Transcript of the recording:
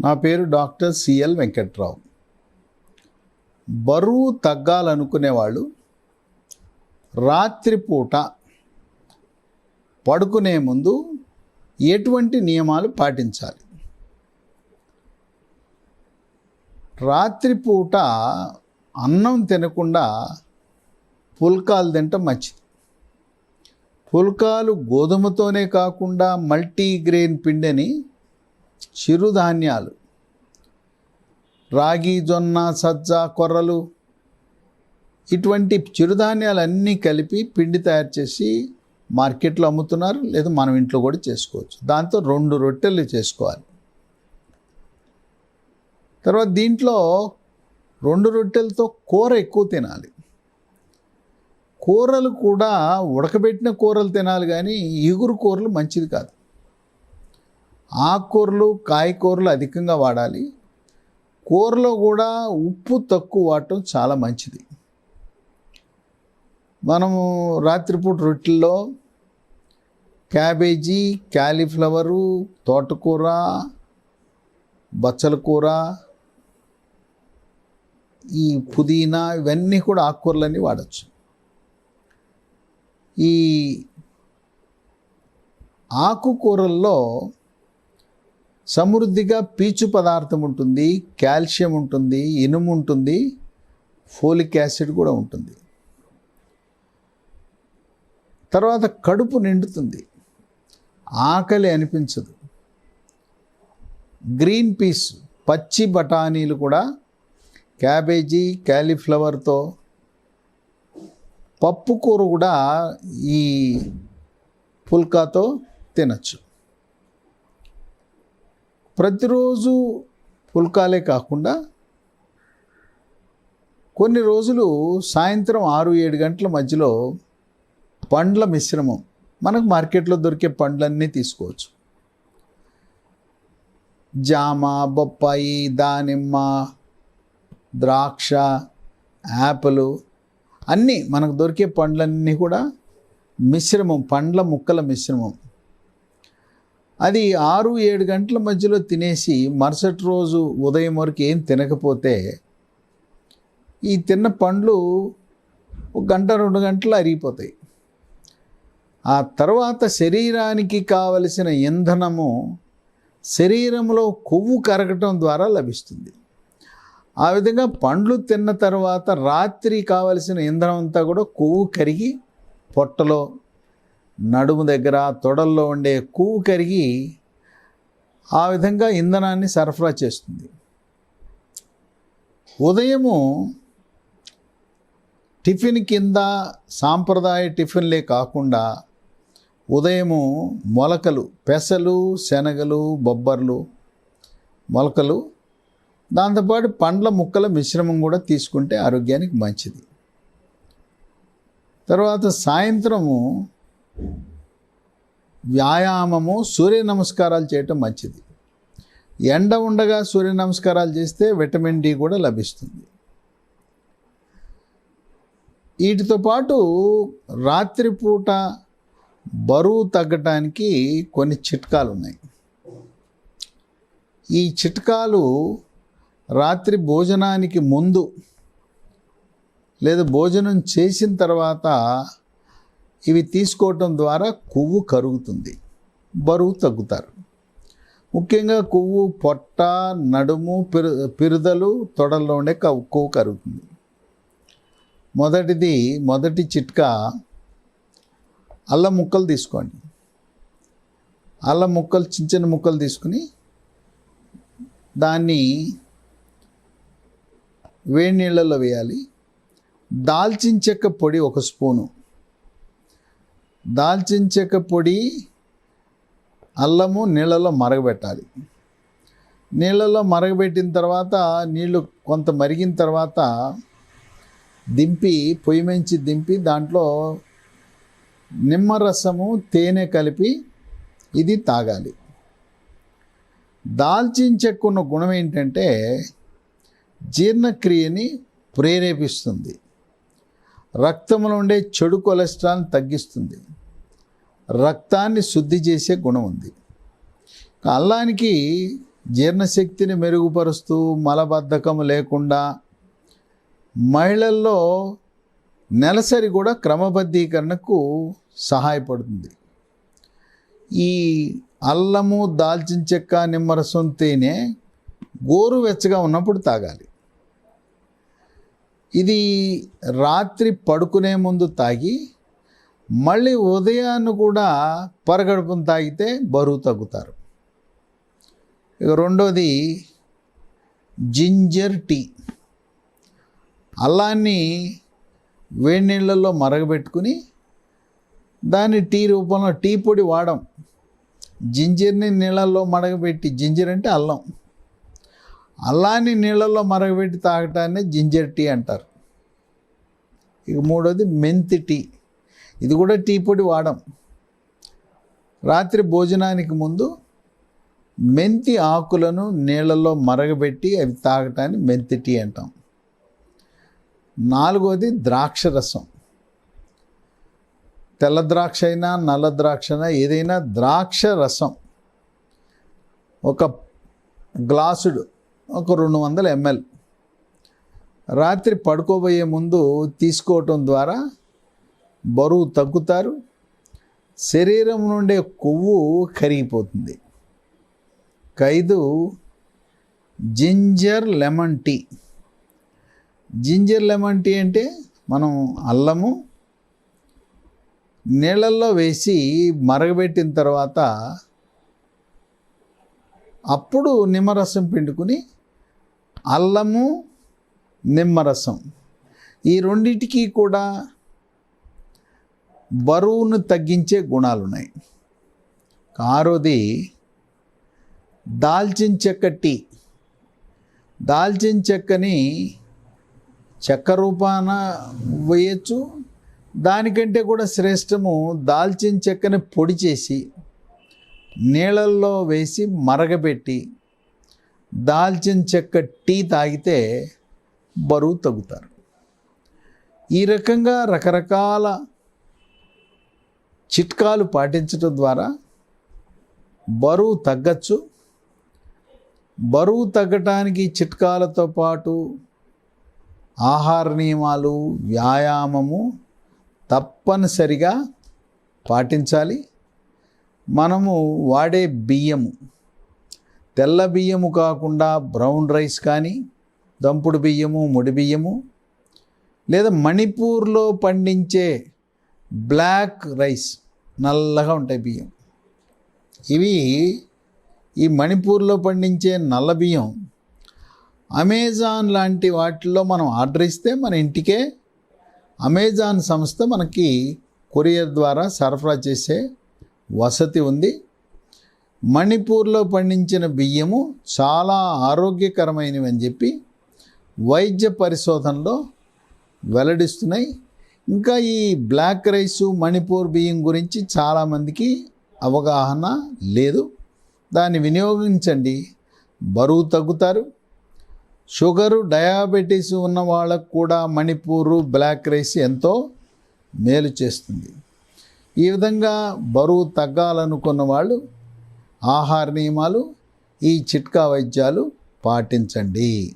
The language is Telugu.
నా పేరు డాక్టర్ సిఎల్ వెంకట్రావు. బరువు తగ్గాలనుకునేవాళ్ళు రాత్రిపూట పడుకునే ముందు ఎటువంటి నియమాలు పాటించాలి? రాత్రిపూట అన్నం తినకుండా పుల్కాలు తినటం మంచిది. పుల్కాలు గోధుమతోనే కాకుండా మల్టీగ్రెయిన్ పిండిని చిరుధాన్యాలు. రాగి జొన్న సజ్జ కొర్రలు ఇటువంటి చిరుధాన్యాలన్నీ కలిపి పిండి తయారు చేసి మార్కెట్లో అమ్ముతున్నారు లేదా మనం ఇంట్లో కూడా చేసుకోవచ్చు. దాంతో రెండు రొట్టెలు చేసుకోవాలి. తర్వాత దీంట్లో రెండు రొట్టెలతో కూర ఎక్కువ తినాలి. కూరలు కూడా ఉడకబెట్టిన కూరలు తినాలి కానీ ఇగురు కూరలు మంచిది కాదు. ఆకుకూరలు కాయకూరలు అధికంగా వాడాలి. కూరలో కూడా ఉప్పు తక్కువ వాడటం చాలా మంచిది. మనము రాత్రిపూట రొట్టెల్లో క్యాబేజీ క్యాలీఫ్లవరు తోటకూర బచ్చల కూర ఈ పుదీనా ఇవన్నీ కూడా ఆకుకూరలన్నీ వాడచ్చు. ఈ ఆకుకూరల్లో సమృద్ధిగా పీచు పదార్థం ఉంటుంది కాల్షియం ఉంటుంది ఇనుము ఉంటుంది ఫోలిక్ యాసిడ్ కూడా ఉంటుంది. తర్వాత కడుపు నిండుతుంది. ఆకలి అనిపించదు. గ్రీన్ పీస్ పచ్చి బఠానీలు కూడా క్యాబేజీ క్యాలీఫ్లవర్తో పప్పు కూర కూడా ఈ పుల్కాతో తినచ్చు. ప్రతిరోజు పుల్కాలే కాకుండా కొన్ని రోజులు సాయంత్రం ఆరు ఏడు గంటల మధ్యలో పండ్ల మిశ్రమం మనకు మార్కెట్లో దొరికే పండ్లన్నీ తీసుకోవచ్చు. జామ బొప్పాయి దానిమ్మ ద్రాక్ష యాపిల్ అన్నీ మనకు దొరికే పండ్లన్నీ కూడా మిశ్రమం పండ్ల ముక్కల మిశ్రమం. అది ఆరు ఏడు గంటల మధ్యలో తినేసి మరుసటి రోజు ఉదయం వరకు ఏం తినకపోతే ఈ తిన్న పండ్లు ఒక గంట రెండు గంటలు అరిగిపోతాయి. ఆ తర్వాత శరీరానికి కావలసిన ఇంధనము శరీరంలో కొవ్వు కరగటం ద్వారా లభిస్తుంది. ఆ విధంగా పండ్లు తిన్న తర్వాత రాత్రి కావలసిన ఇంధనం అంతా కూడా కొవ్వు కరిగి పొట్టలో నడుము దగ్గర తొడల్లో ఉండే కొవ్వు కరిగి ఆ విధంగా ఇంధనాన్ని సరఫరా చేస్తుంది. ఉదయము టిఫిన్ కింద సాంప్రదాయ టిఫిన్లే కాకుండా ఉదయము మొలకలు పెసలు శనగలు బొబ్బర్లు మొలకలు దాంతోపాటు పండ్ల ముక్కల మిశ్రమం కూడా తీసుకుంటే ఆరోగ్యానికి మంచిది. తర్వాత సాయంత్రము వ్యాయామము సూర్య నమస్కారాలు చేయటం మంచిది. ఎండ ఉండగా సూర్య నమస్కారాలు చేస్తే విటమిన్ డి కూడా లభిస్తుంది. వీటితో పాటు రాత్రిపూట బరువు తగ్గటానికి కొన్ని చిట్కాలు ఉన్నాయి. ఈ చిట్కాలు రాత్రి భోజనానికి ముందు లేదా భోజనం చేసిన తర్వాత ఇవి తీసుకోవటం ద్వారా కొవ్వు కరుగుతుంది. బరువు తగ్గుతారు. ముఖ్యంగా కొవ్వు పొట్ట నడుము పిరు పిరుదలు తొడల్లో ఉండే కొవ్వు కరుగుతుంది. మొదటిది మొదటి చిట్కా అల్లం ముక్కలు తీసుకోండి. అల్లం ముక్కలు చిన్న చిన్న ముక్కలు తీసుకుని దాన్ని వేడి నీళ్ళల్లో వేయాలి. దాల్చిన చెక్క పొడి ఒక స్పూను. దాల్చిన చెక్క పొడి అల్లము నీళ్ళలో మరగబెట్టాలి. నీళ్ళలో మరగబెట్టిన తర్వాత నీళ్ళు కొంత మరిగిన తర్వాత దింపి పొయ్యి మంచి దింపి దాంట్లో నిమ్మరసము తేనె కలిపి ఇది తాగాలి. దాల్చిన చెక్క ఉన్న గుణం ఏంటంటే జీర్ణక్రియని ప్రేరేపిస్తుంది. రక్తంలో ఉండే చెడు కొలెస్ట్రాల్ తగ్గిస్తుంది. రక్తాన్ని శుద్ధి చేసే గుణం ఉంది. అల్లానికి జీర్ణశక్తిని మెరుగుపరుస్తూ మలబద్ధకం లేకుండా మహిళల్లో నెలసరి కూడా క్రమబద్ధీకరణకు సహాయపడుతుంది. ఈ అల్లము దాల్చిన చెక్క నిమ్మరసం తేనె గోరువెచ్చగా ఉన్నప్పుడు తాగాలి. ఇది రాత్రి పడుకునే ముందు తాగి మళ్ళీ ఉదయాన్ని కూడా పరగడుపును తాగితే బరువు తగ్గుతారు. ఇక రెండోది జింజర్ టీ. అల్లాన్ని వేడి నీళ్ళల్లో మరగబెట్టుకుని దాన్ని టీ రూపంలో టీ పొడి వాడం. జింజర్ని నీళ్ళల్లో మరగబెట్టి జింజర్ అంటే అల్లం. అల్లాన్ని నీళ్ళల్లో మరగబెట్టి తాగటాన్ని జింజర్ టీ అంటారు. ఇక మూడోది మెంతి టీ. ఇది కూడా టీ పొడి వాడం. రాత్రి భోజనానికి ముందు మెంతి ఆకులను నీళ్ళల్లో మరగబెట్టి అవి తాగటాన్ని మెంతి టీ అంటాం. నాలుగోది ద్రాక్ష రసం. తెల్ల ద్రాక్ష అయినా నల్ల ద్రాక్ష అయినా ఏదైనా ద్రాక్ష రసం. ఒక గ్లాసుడు ఒక రెండు వందల ఎంఎల్. రాత్రి పడుకోబోయే ముందు తీసుకోవటం ద్వారా బరువు తగ్గుతారు శరీరం నుండే కొవ్వు కరిగిపోతుంది. ఖైదు ginger lemon tea. Ginger lemon tea అంటే మనం అల్లము నీళ్ళల్లో వేసి మరగబెట్టిన తర్వాత అప్పుడు నిమ్మరసం పిండుకుని అల్లము నిమ్మరసం. ఈ రెండింటికి కూడా బరువును తగ్గించే గుణాలు ఉన్నాయి ఆరోది దాల్చిన చెక్క టీ. దాల్చిన చెక్కని చెక్క రూపాన వేయచ్చు. దానికంటే కూడా శ్రేష్టము దాల్చిన చెక్కని పొడి చేసి నీళ్ళల్లో వేసి మరగబెట్టి దాల్చిన చెక్క టీ తాగితే బరువు తగ్గుతారు. ఈ రకంగా రకరకాల చిట్కాలు పాటించడం ద్వారా బరువు తగ్గచ్చు. బరువు తగ్గటానికి చిట్కాలతో పాటు ఆహార నియమాలు వ్యాయామము తప్పనిసరిగా పాటించాలి. మనము వాడే బియ్యము. తెల్ల బియ్యము కాకుండా బ్రౌన్ రైస్ కానీ దంపుడు బియ్యము ముడి బియ్యము లేదా మణిపూర్లో పండించే బ్లాక్ రైస్ నల్లగా ఉంటాయి బియ్యం. ఇవి ఈ మణిపూర్లో పండించే నల్ల బియ్యం. అమెజాన్ లాంటి వాటిల్లో మనం ఆర్డర్ ఇస్తే మన ఇంటికే అమెజాన్ సంస్థ మనకి కొరియర్ ద్వారా సరఫరా చేసే వసతి ఉంది. మణిపూర్లో పండించిన బియ్యము చాలా ఆరోగ్యకరమైనవి అని చెప్పి వైద్య పరిశోధనలో వెల్లడిస్తున్నాయి. ఇంకా ఈ బ్లాక్ రైస్ మణిపూర్ బియ్యం గురించి చాలామందికి అవగాహన లేదు. దాన్ని వినియోగించండి. బరువు తగ్గుతారు. షుగరు డయాబెటీస్ ఉన్న వాళ్ళకు కూడా మణిపూరు బ్లాక్ రైస్ ఎంతో మేలు చేస్తుంది. ఈ విధంగా బరువు తగ్గాలనుకున్న వాళ్ళు ఆహార నియమాలు ఈ చిట్కా వైద్యాలు పాటించండి.